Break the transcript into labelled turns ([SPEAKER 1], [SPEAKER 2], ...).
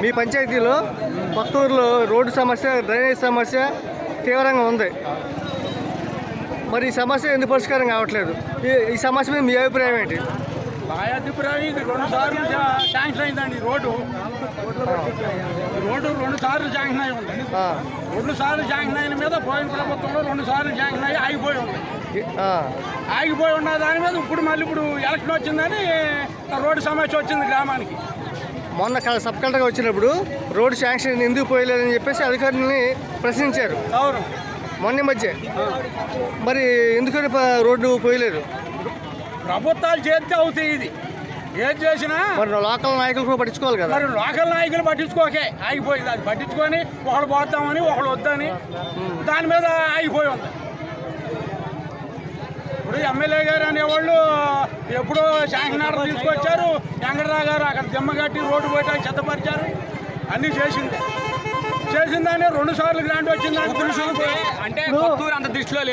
[SPEAKER 1] మీ పంచాయతీలో కొత్తూరులో రోడ్డు సమస్య డ్రైనేజ్ సమస్య తీవ్రంగా ఉంది. మరి ఈ సమస్య ఎందుకు పరిష్కారం కావట్లేదు? ఈ- ఈ సమస్య మీద మీ అభిప్రాయం ఏంటి?
[SPEAKER 2] మా అభిప్రాయం ఇది. రెండు సార్లు శాంక్షన్ అయిందండి రోడ్డు. రోడ్డు రెండు సార్లు శాంక్షన్ అయి ఉంది.
[SPEAKER 1] ఆ,
[SPEAKER 2] రెండు సార్లు శాంక్షన్ అయిన మీద పోయిన ప్రభుత్వంలో రెండు సార్లు శాంక్షన్ అయ్యి ఆగిపోయి ఉంది. ఆగిపోయి ఉన్న దాని మీద ఇప్పుడు మళ్ళీ ఇప్పుడు ఎలక్షన్ వచ్చిందని రోడ్డు సమస్య వచ్చింది గ్రామానికి.
[SPEAKER 1] మొన్న సబ్ కలెక్టర్గా వచ్చినప్పుడు రోడ్డు శాంక్షన్ ఎందుకు పోయలేదని చెప్పేసి అధికారులని ప్రశ్నించారు.
[SPEAKER 2] అవును.
[SPEAKER 1] మొన్న మధ్య. మరి ఎందుకని రోడ్డు పోయలేదు?
[SPEAKER 2] ప్రభుత్వాలు చేస్తే అవుతాయి ఇది. ఏం చేసినా
[SPEAKER 1] మరి లోకల్ నాయకులు కూడా పట్టించుకోవాలి కదా.
[SPEAKER 2] మరి లోకల్ నాయకులు పట్టించుకోకే. ఆగిపోయింది. అది పట్టించుకొని ఒకళ్ళు పోతామని ఒకళ్ళు వద్దని దాని మీద ఆగిపోయి ఉంది. ఎమ్మెల్యే గారు అనేవాళ్ళు ఎప్పుడో శాంక్షన్ ఆర్డర్ తీసుకొచ్చారు. వెంకటరావు గారు అక్కడ దిమ్మ కట్టి రోడ్డు పోయటం చెత్తపరిచారు అన్నీ చేసింది. చేసిందని రెండు సార్లు గ్రాంట్ వచ్చింది.
[SPEAKER 3] అంటే అంత దృష్టిలో లేదు.